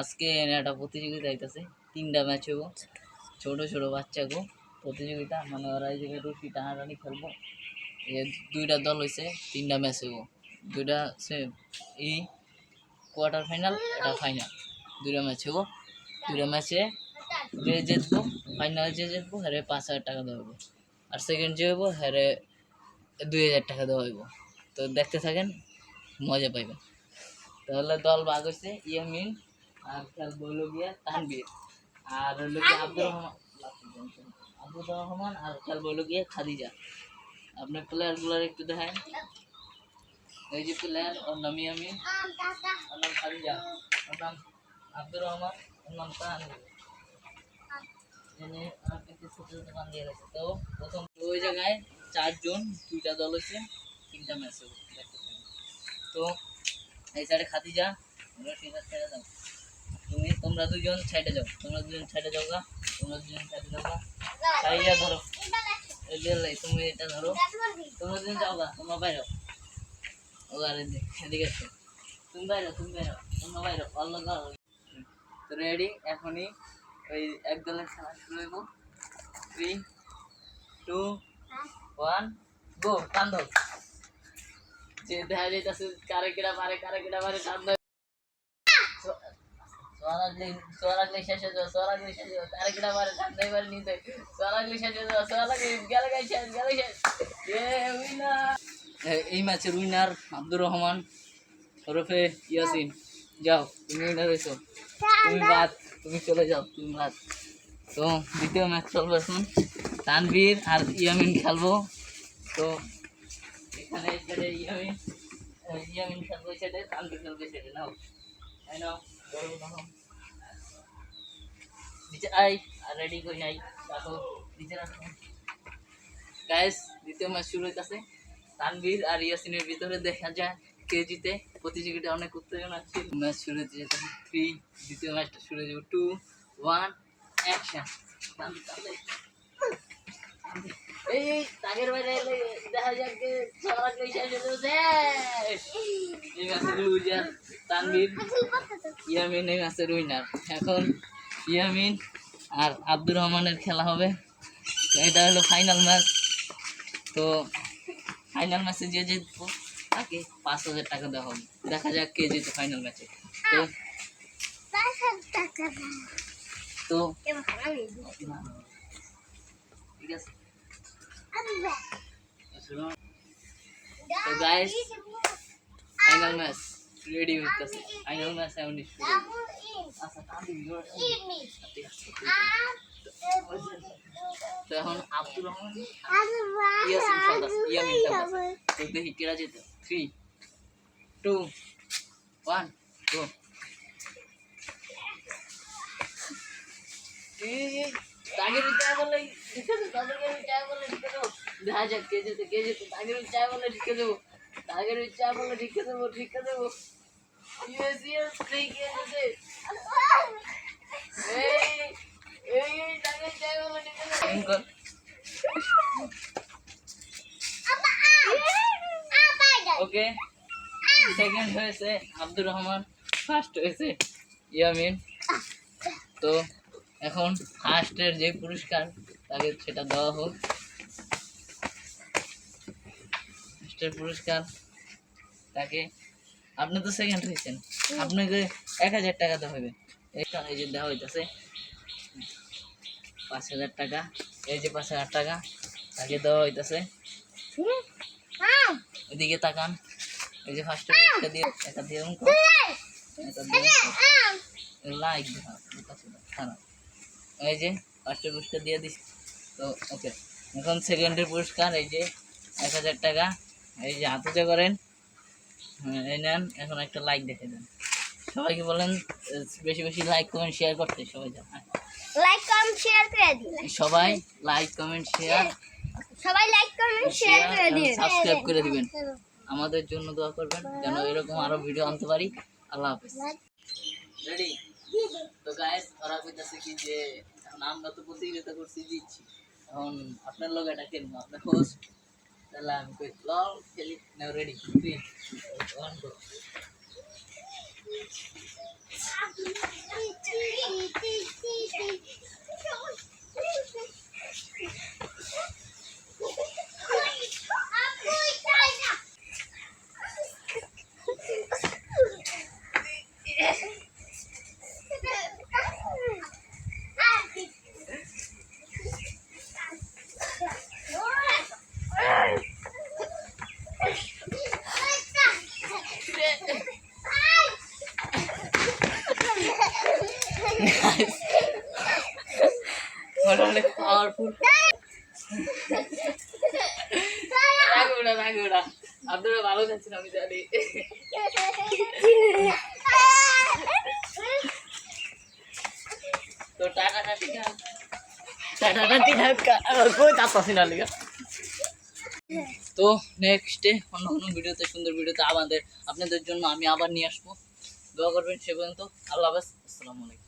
আজকে একটা প্রতিযোগিতা হইতেছে, তিনটা ম্যাচ হব ছোট ছোট বাচ্চাগো প্রতিযোগিতা মানে ওরা এই জায়গায় রুটি টানাটানি খেলব। এই দুইটা দল হয়েছে তিনটা ম্যাচ হব দুইটা সে ই কোয়ার্টার ফাইনাল এটা ফাইনাল দুইটা ম্যাচ হব দুইটা ম্যাচে যে জিতবো ফাইনালে যে জিতবো, হ্যারে পাঁচ হাজার টাকা দেওয়া হইব। আর সেকেন্ড যে হইব, হ্যারে দুই হাজার টাকা দেওয়া হইব। তো দেখতে থাকেন, মজা পাইবেন। তাহলে দল ভাগ হয়েছে ইয়ামিন আর খেলব হলো গিয়ে তানবীর আর হলো গিয়ে আব্দুর রহমান আব্দুর রহমান আর খেলব হলো গিয়ে খাদিজা। আপনার প্লেয়ারগুলো একটু দেখায় এই যে প্লেয়ার ওর নাম ইয়ামিন ওর নাম খাদিজা। ওর নাম আব্দুর রহমান ওর নাম তানবীর তো প্রথম ওই জায়গায় চারজন দুইটা দল হয়েছে তিনটা ম্যাচ দেখতে তো এই সাইডে খাদিজা ঠিক আছে দাও তুমি, তোমরা দুজন সাইডে যাও, তোমরা দুজন সাইডে যাও গা তোমরা দুজন সাইডে যাও গা সাইডে ধরো। এই তুমি এটা ধরো। তোমরা দুজন যাও গা তোমরা বাইরো ও আর এদিকে তুমি বাইরো তুমি বাইরো তোমরা বাইরো অল্ল তো রেডি এখনই ওই একদলের খেলা শুরু হইব। থ্রি টু ওয়ান গো টান যে দেখা যাইতেছে, কারে কেডা পারে কারে কেডা পারে টান শেষ এ উইনার এই ম্যাচের উইনার আব্দুর রহমান ওরফে ইয়াসিন। যাও তুমি উইনার হয়েছো। তুমি বাদ তুমি চলে যাও তুমি বাদ। তো দ্বিতীয় ম্যাচ চলবে এখন। তানভীর আর ইয়ামিন খেলব। তো এখানে ইয়ামিন ইয়ামিন খেলব সাইডে তানভীর খেলব এই নাও। ধরো, নাও। নিচে আই রেডি করি নাই গাইস দ্বিতীয় ম্যাচ শুরু হইতাছে। তানভীর আর ইয়াসিনের ভিতরে দেখা যায় কে প্রতিযোগিতা অনেক উত্তেজনা ছিল। ম্যাচ শুরু হতে যেতে থ্রি দ্বিতীয় ম্যাচটা শুরু হয়ে যাবে। টু ওয়ান অ্যাকশন এই এই তাগের বাইরে দেখা যাক যে সবার শেষ এই ম্যাচের লুজার তানভীর ইয়ামিন এই উইনার এখন ইয়ামিন আর আব্দুর রহমানের খেলা হবে। এটা হলো ফাইনাল ম্যাচ তো ফাইনাল ম্যাচে যে জিতবো তাকে পাঁচ হাজার টাকা দেওয়া হবে। দেখা যাক কে জিতে ফাইনাল ম্যাচে তো তো ঠিক আছে। তো গাইস ফাইনাল ম্যাচ রেডি হইতেছে ফাইনাল ম্যাচ এখন শুরু আচ্ছা তাহলে আছে তো এখন আব্দুর রহমান, ইয়াসিন খেলতাছে ইয়ামিন খেলতাছে তো দেখি কেরা যেতে থ্রি টু ওয়ান গো তাকে বিচার করলে লিখে দেবো তাদেরকে বিচার করলে লিখে দেবো দেখা যাক, কে যেতে কে যেতে তাকে বিচার করলে লিখে দেবো। তাকে বিচার করলে লিখে দেবো লিখে দেবো। ইয়েস ইয়েস ঠিক আছে এই এই তাকে বিচার লিখে দেবো। ওকে সেকেন্ড হয়েছে আব্দুর রহমান ফার্স্ট হয়েছে ইয়ামিন। তো এখন ফার্স্টের যে পুরস্কার তাকে সেটা দেওয়া হোক ফার্স্টের পুরস্কার তাকে আপনি তো সেকেন্ড হয়েছেন আপনাকে এক হাজার টাকা দেওয়া হবে এটা এই যে দেওয়া হইতেছে পাঁচ হাজার টাকা এই যে পাঁচ হাজার টাকা তাকে দেওয়া হইতেছে এদিকে তাকান এই যে ফার্স্ট পুরস্কার দিয়ে এটা দিয়ে লাইক খারাপ এই যে ফার্স্টের পুরস্কার দিয়ে দিস। তো ওকে। এখন সেকেন্ডের পুরস্কার এই যে এক হাজার টাকা। এই যে হাতুতে করেন। হ্যাঁ, এই নেন। এখন একটা লাইক দেখে দেন। সবাইকে বলেন বেশি বেশি লাইক কমেন্ট শেয়ার করতে সবাই লাইক কমেন্ট শেয়ার করে দিন। সবাই লাইক কমেন্ট শেয়ার সবাই লাইক কমেন্ট শেয়ার করে দিন। সাবস্ক্রাইব করে দিবেন। আমাদের জন্য দোয়া করবেন যেন এরকম আরও ভিডিও আনতে পারি। আল্লাহ হাফেজ। রেডি তো গায়েস ওরা কইতাছে কি যে এখন আমরা তো প্রতিযোগিতা করছি দিচ্ছি এখন আপনার লোক এটা খেলব আপনার হোস্ট তাহলে আমি কই লল খেলি now ready three one go তো কই তাপসি না অন্য কোনো ভিডিওতে, সুন্দর ভিডিওতে আমাদের, আপনাদের জন্য আমি আবার নিয়ে আসব। দোয়া করবেন সে পর্যন্ত। আল্লাহ হাফেজ।